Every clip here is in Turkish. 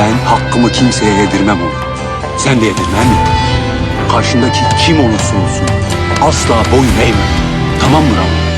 Ben hakkımı kimseye yedirmem oğlum. Sen de yedirme mi? Karşındaki kim olursa olsun asla boyun eğme. Tamam mı Rambo?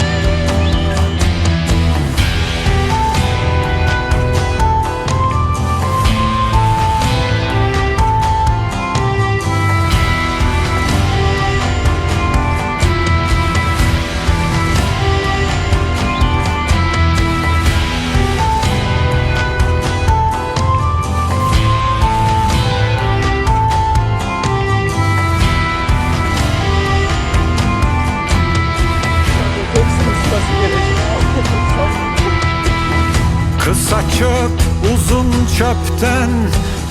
Kısa çöp uzun çöpten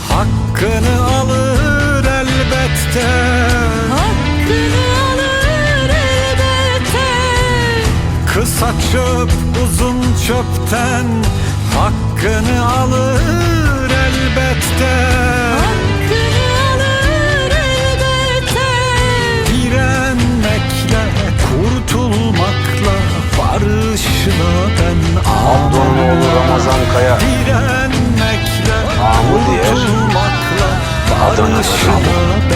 hakkını alır elbette. Hakkını alır elbette. Kısa çöp uzun çöpten hakkını alır Abdonoğlu Ramazan Kaya. Mahmut Yer. Adana'da barışla